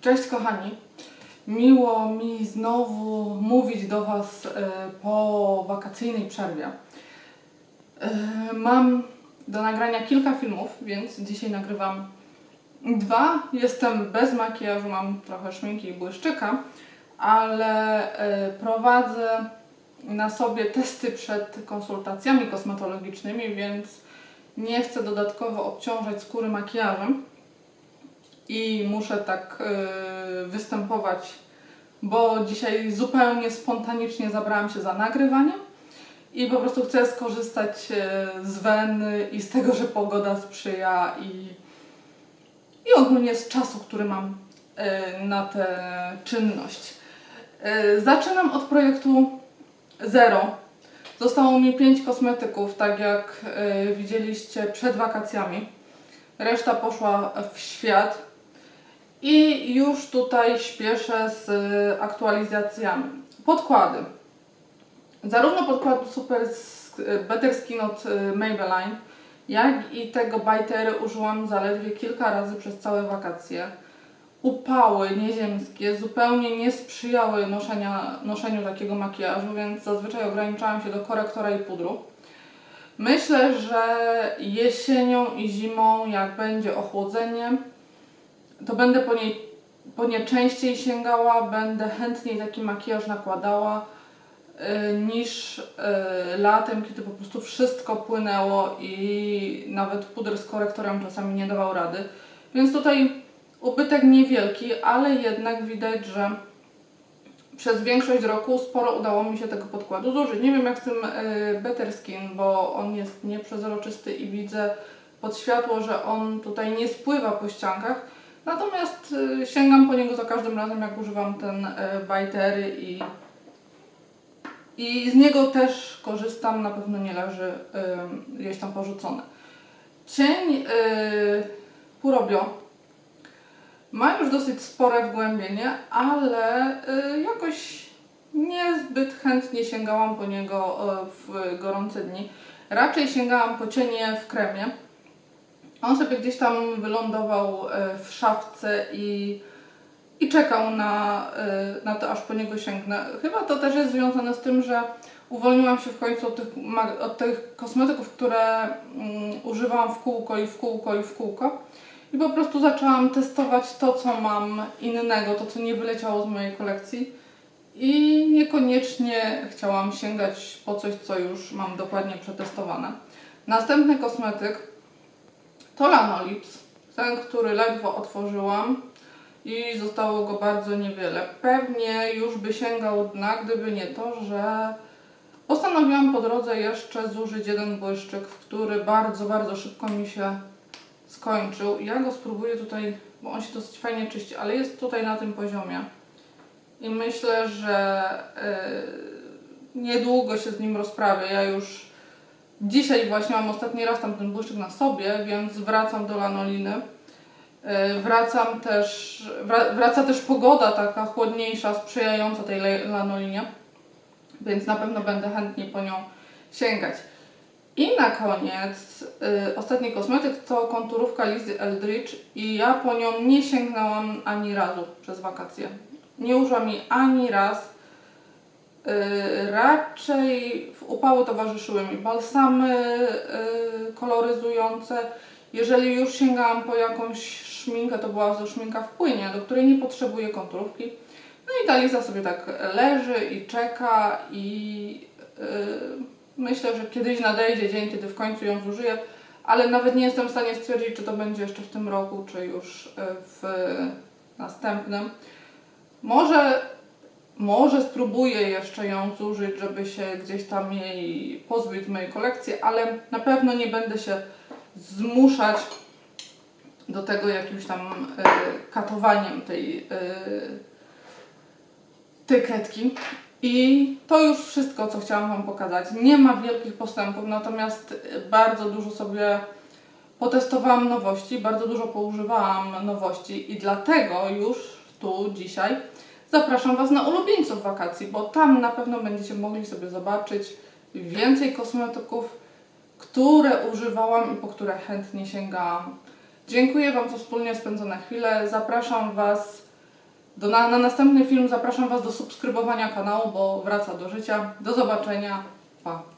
Cześć kochani. Miło mi znowu mówić do Was e, po wakacyjnej przerwie. E, Mam do nagrania kilka filmów, więc dzisiaj nagrywam dwa. Jestem bez makijażu, mam trochę szminki i błyszczyka, ale e, prowadzę na sobie testy przed konsultacjami kosmetologicznymi, więc nie chcę dodatkowo obciążać skóry makijażem i muszę tak y, występować, bo dzisiaj zupełnie spontanicznie zabrałam się za nagrywanie i po prostu chcę skorzystać y, z weny i z tego, że pogoda sprzyja i, i ogólnie z czasu, który mam y, na tę czynność. Zaczynam od projektu Zero. Zostało mi 5 kosmetyków, tak jak widzieliście przed wakacjami. Reszta poszła w świat. I już tutaj śpieszę z y, aktualizacjami. Podkłady. Zarówno podkładu Super y, Better Skin od y, Maybelline, jak i tego Bitery użyłam zaledwie kilka razy przez całe wakacje. Upały nieziemskie zupełnie nie sprzyjały noszenia, noszeniu takiego makijażu, więc zazwyczaj ograniczałam się do korektora i pudru. Myślę, że jesienią i zimą, jak będzie ochłodzenie, to będę po, niej, po nie częściej sięgała, będę chętniej taki makijaż nakładała y, niż y, latem, kiedy po prostu wszystko płynęło i nawet puder z korektorem czasami nie dawał rady. Więc tutaj ubytek niewielki, ale jednak widać, że przez większość roku sporo udało mi się tego podkładu zużyć. Nie wiem jak z tym y, Better Skin, bo on jest nieprzezroczysty i widzę pod światło, że on tutaj nie spływa po ściankach. Natomiast y, sięgam po niego za każdym razem, jak używam ten y, Bitery i, i z niego też korzystam. Na pewno nie leży gdzieś tam porzucony. Cień y, Purobio ma już dosyć spore wgłębienie, ale y, jakoś niezbyt chętnie sięgałam po niego y, w gorące dni. Raczej sięgałam po cienie w kremie. On sobie gdzieś tam wylądował y, w szafce i, i czekał na, y, na to, aż po niego sięgnę. Chyba to też jest związane z tym, że uwolniłam się w końcu od tych, od tych kosmetyków, które mm, używałam w kółko i w kółko i w kółko. I po prostu zaczęłam testować to, co mam innego, to, co nie wyleciało z mojej kolekcji. I niekoniecznie chciałam sięgać po coś, co już mam dokładnie przetestowane. Następny kosmetyk to Lanolips. Ten, który ledwo otworzyłam i zostało go bardzo niewiele. Pewnie już by sięgał dna, gdyby nie to, że postanowiłam po drodze jeszcze zużyć jeden błyszczyk, który bardzo, bardzo szybko mi się skończył. Ja go spróbuję tutaj, bo on się dosyć fajnie czyści, ale jest tutaj na tym poziomie. I myślę, że yy, niedługo się z nim rozprawię. Ja już dzisiaj właśnie mam ostatni raz tam ten błyszczyk na sobie, więc wracam do lanoliny. Yy, wracam też, wra, wraca też pogoda taka chłodniejsza, sprzyjająca tej lanolinie, więc na pewno będę chętnie po nią sięgać. I na koniec y, ostatni kosmetyk to konturówka Lizy Eldridge i ja po nią nie sięgnęłam ani razu przez wakacje. Nie użyłam jej ani raz. Y, raczej w upały towarzyszyły mi balsamy y, koloryzujące. Jeżeli już sięgałam po jakąś szminkę, to była to szminka w płynie, do której nie potrzebuję konturówki. No i ta Liza sobie tak leży i czeka i y, Myślę, że kiedyś nadejdzie dzień, kiedy w końcu ją zużyję, ale nawet nie jestem w stanie stwierdzić, czy to będzie jeszcze w tym roku, czy już e, w następnym. Może, może spróbuję jeszcze ją zużyć, żeby się gdzieś tam jej pozbyć z mojej kolekcji, ale na pewno nie będę się zmuszać do tego jakimś tam e, katowaniem tej, e, tej kredki. I to już wszystko, co chciałam Wam pokazać. Nie ma wielkich postępów, natomiast bardzo dużo sobie potestowałam nowości, bardzo dużo poużywałam nowości i dlatego już tu dzisiaj zapraszam Was na ulubieńców wakacji, bo tam na pewno będziecie mogli sobie zobaczyć więcej kosmetyków, które używałam i po które chętnie sięgałam. Dziękuję Wam za wspólnie spędzone chwile. Zapraszam Was Do, na, na następny film zapraszam Was do subskrybowania kanału, bo wraca do życia. Do zobaczenia. Pa.